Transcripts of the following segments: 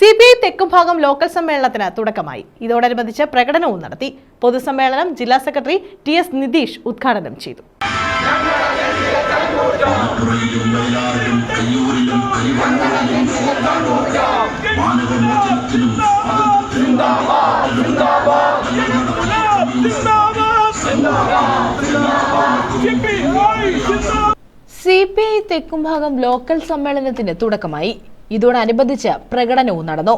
C P I Thekkumbhagam local സമ്മേളനത്തിന് തുടക്കമായി. ഇതോടനുബന്ധിച്ച് പ്രകടനവും നടത്തി. പൊതുസമ്മേളനം ജില്ലാ സെക്രട്ടറി ടി എസ് നിതീഷ് ഉദ്ഘാടനം ചെയ്തു. C P I Thekkumbhagam local സമ്മേളനത്തിന് തുടക്കമായി. ഇതോടനുബന്ധിച്ച് പ്രകടനവും നടന്നു.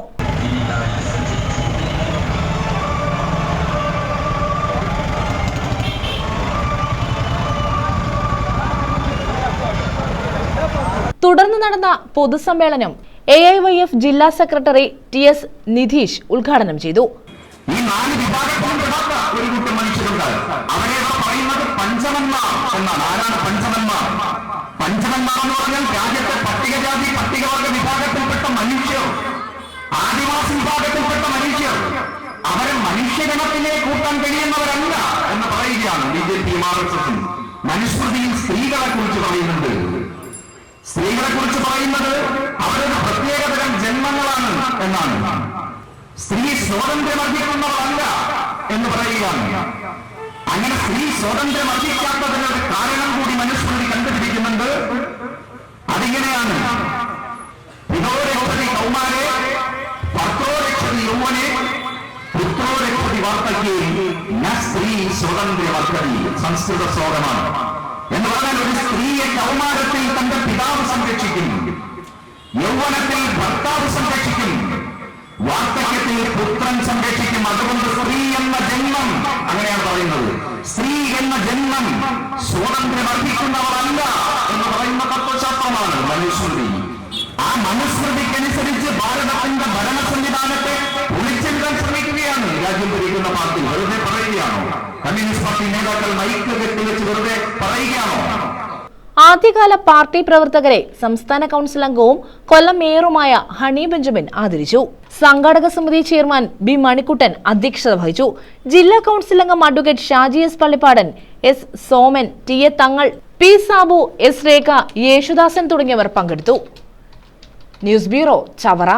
തുടർന്ന് നടന്ന പൊതുസമ്മേളനം എ ഐ വൈ എഫ് ജില്ലാ സെക്രട്ടറി ടി എസ് നിധീഷ് ഉദ്ഘാടനം ചെയ്തു. ഈ നാല് വിഭാഗത്തിലും പെടാത്ത ഒരു കൂട്ടം മനുഷ്യരുണ്ട് അവരെ പറയുന്നത് പഞ്ചമന്മാർ എന്നാണ്. ആരാണ് പഞ്ചമന്മാർ? പഞ്ചമന്മാർ എന്ന് പറഞ്ഞാൽ വിഭാഗത്തിൽപ്പെട്ട മനുഷ്യർ. അവരെ മനുഷ്യഗണത്തിലെ കൂട്ടാൻ കഴിയുന്നവരല്ല എന്ന് പറയുകയാണ് ബി ജെ പി എസും മനുസ്മൃതിയിൽ സ്ത്രീകളെ കുറിച്ച് പറയുന്നുണ്ട്. സ്ത്രീകളെ കുറിച്ച് പറയുന്നത് അവരൊരു പ്രത്യേകതരം ജന്മങ്ങളാണ് എന്നാണ്. സ്ത്രീ സ്വാതന്ത്ര്യം അർഹിക്കുന്നവരല്ല എന്ന് പറയുകയാണ്. അങ്ങനെ സ്ത്രീ സ്വാതന്ത്ര്യം അർഹിക്കാത്തതിനൊരു കാരണം കൂടി മനുസ്മൃതി കണ്ടുപിടിക്കുന്നുണ്ട് സംസ്കൃത ശ്ലോകമാണ് എന്ന് പറഞ്ഞാൽ ഒരു സ്ത്രീയെ കൗമാരത്തിൽ തന്റെ പിതാവ് സംരക്ഷിക്കും. യൗവനത്തിൽ ഭർത്താവ് സംരക്ഷിക്കും. വാർദ്ധക്യത്തിൽ പുത്രൻ സംരക്ഷിക്കും. അതുകൊണ്ട് സ്ത്രീ എന്ന ജന്മം അങ്ങനെയാണ് പറയുന്നത്. സ്ത്രീ എന്ന ജന്മം സ്വാതന്ത്ര്യം അർഹിക്കുന്നവരല്ല എന്ന് പറയുന്ന തത്വശാസ്ത്രമാണ് മനുസ്മൃതി. ആ മനുസ്മൃതിക്കനുസരിച്ച് ഭാരതത്തിന്റെ ഭരണ സംവിധാനത്തെ രാജ്യം ഭരിക്കുന്ന പാർട്ടി വെറുതെ പറയുകയാണോ? കമ്മ്യൂണിസ്റ്റ് പാർട്ടി നേതാക്കൾ മൈക്ക് കെട്ടിവെച്ച് വെറുതെ പറയുകയാണോ? ആദ്യകാല പാർട്ടി പ്രവർത്തകരെ സംസ്ഥാന കൗൺസിൽ അംഗവും കൊല്ലം മേയറുമായ ഹണി ബെഞ്ചമിൻ ആദരിച്ചു. സംഘാടക സമിതി ചെയർമാൻ ബി മണിക്കുട്ടൻ അധ്യക്ഷത വഹിച്ചു. ജില്ലാ കൗൺസിൽ അംഗം advocate Shaji S Pallippadan S Soman T A Thangal P Sabu S Rekha Yesudasan തുടങ്ങിയവർ പങ്കെടുത്തു. News bureau Chavara.